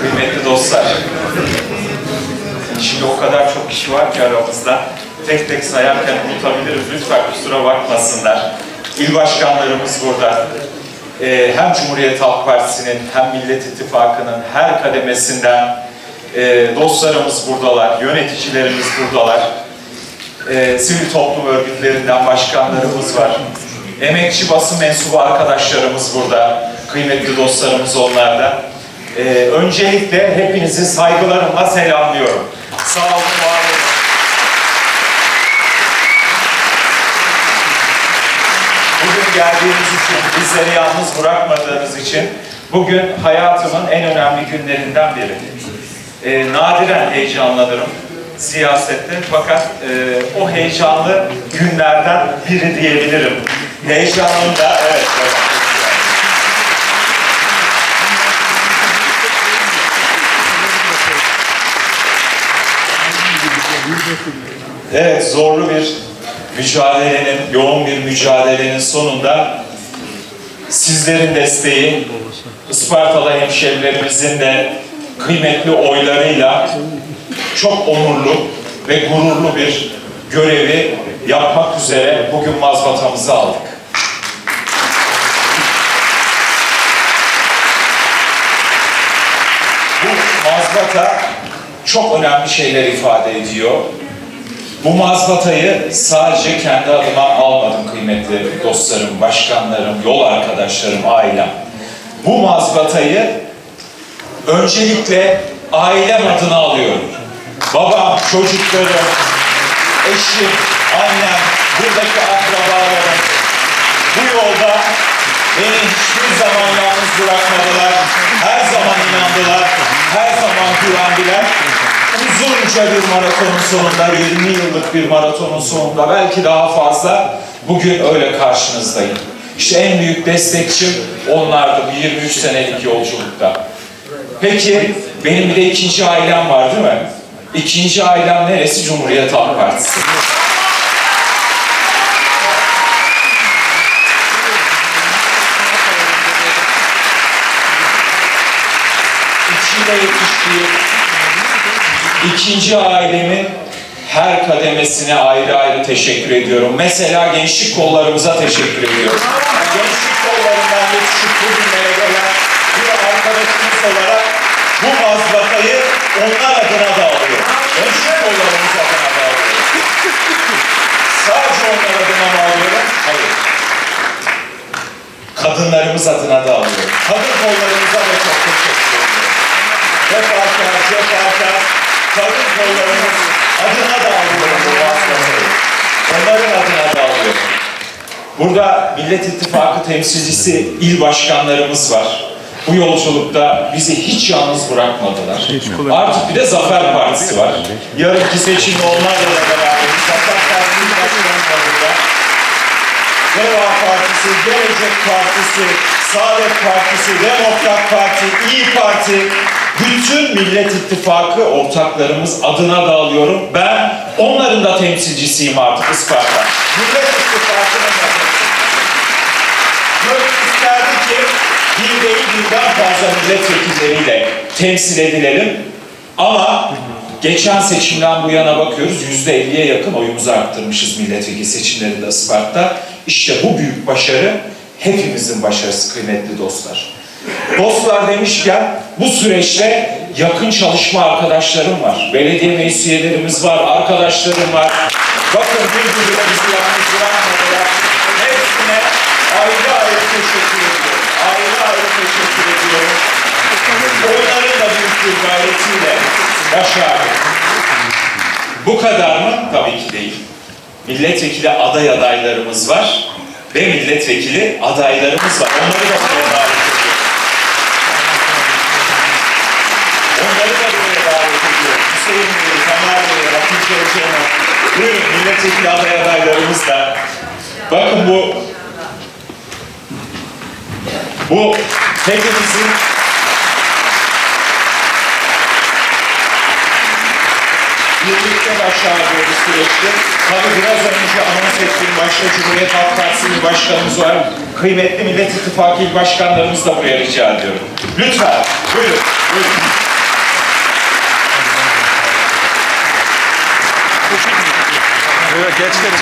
Kıymetli dostlar. Şimdi o kadar çok kişi var ki aramızda. Tek tek sayarken unutabiliriz. Lütfen kusura bakmasınlar. İl başkanlarımız burada. Ee, hem Cumhuriyet Halk Partisi'nin hem Millet İttifakı'nın her kademesinden e, dostlarımız buradalar, yöneticilerimiz buradalar. Ee, sivil toplum örgütlerinden başkanlarımız var. Emekçi basın mensubu arkadaşlarımız burada. Kıymetli dostlarımız onlar da. Ee, öncelikle hepinizi saygılarımla selamlıyorum. Sağ olun, var olun. Bugün geldiğiniz için, bizleri yalnız bırakmadığınız için bugün hayatımın en önemli günlerinden biri. Ee, nadiren heyecanlanırım siyasette fakat e, o heyecanlı günlerden biri diyebilirim. Heyecanım da evet. evet. Evet, zorlu bir mücadelenin, yoğun bir mücadelenin sonunda sizlerin desteği, Ispartalı hemşerilerimizin de kıymetli oylarıyla çok onurlu ve gururlu bir görevi yapmak üzere bugün mazbatamızı aldık. Bu mazbata çok önemli şeyler ifade ediyor. Bu mazbatayı sadece kendi adıma almadım kıymetli dostlarım, başkanlarım, yol arkadaşlarım, ailem. Bu mazbatayı öncelikle ailem adına alıyorum. Babam, çocuklarım, eşim, annem, buradaki akrabalarım bu yolda beni hiçbir zaman yalnız bırakmadılar. Her zaman inandılar, her zaman güvendiler. Uzunca bir maratonun sonunda, 20 yıllık bir maratonun sonunda belki daha fazla bugün öyle karşınızdayım. İşte en büyük destekçim onlardı bu 23 senelik yolculukta. Peki benim bir de ikinci ailem var değil mi? İkinci ailem neresi? Cumhuriyet Halk Partisi. İçinde yetiştiğim ikinci ailemin her kademesine ayrı ayrı teşekkür ediyorum. Mesela gençlik kollarımıza teşekkür ediyorum. Gençlik kollarından yetişip bugünlere gelen bir arkadaşımız olarak bu mazbatayı onlar adına da alıyorum. Gençlik kollarımız adına da alıyorum. Sadece onlar adına mı alıyorum? Hayır. Kadınlarımız adına da alıyorum. Kadın kollarımıza da çok teşekkür ediyorum. Cefakar, cefakar, kadın kollarımız adına da alıyorum bu mazbatayı. Onların adına da alıyorum. Burada Millet İttifakı temsilcisi il başkanlarımız var. Bu yolculukta bizi hiç yalnız bırakmadılar. Artık bir de Zafer Partisi var. Yarınki seçimde onlarla da beraber Zafer Partisi başkanı var burada. Deva Partisi, Gelecek Partisi, Saadet Partisi, Demokrat Parti, İyi Parti, bütün Millet İttifakı ortaklarımız adına da alıyorum. Ben onların da temsilcisiyim artık Isparta. Millet İttifakı'nın da. Gönül isterdi ki bir değil birden fazla milletvekilleriyle temsil edilelim. Ama geçen seçimden bu yana bakıyoruz yüzde elliye yakın oyumuzu arttırmışız milletvekili seçimlerinde Isparta. İşte bu büyük başarı hepimizin başarısı kıymetli dostlar. Dostlar demişken bu süreçte yakın çalışma arkadaşlarım var. Belediye meclis üyelerimiz var, arkadaşlarım var. Bakın bir gibi bizi yalnız bırakmadılar. Hepsine ayrı ayrı teşekkür ediyorum. Ayrı ayrı teşekkür ediyorum. Onların da büyük bir gayretiyle başardık. Bu kadar mı? Tabii ki değil. Milletvekili aday adaylarımız var ve milletvekili adaylarımız var. Onları da buraya Buyurun milletvekili aday adaylarımız da. Bakın bu bu hepimizin birlikte başladığı bir süreçti. Tabii biraz önce anons ettiğim başta Cumhuriyet Halk Partisi'nin başkanımız var. Kıymetli Millet İttifakı başkanlarımız da buraya rica ediyorum. Lütfen, buyurun, buyurun. Jetzt wird es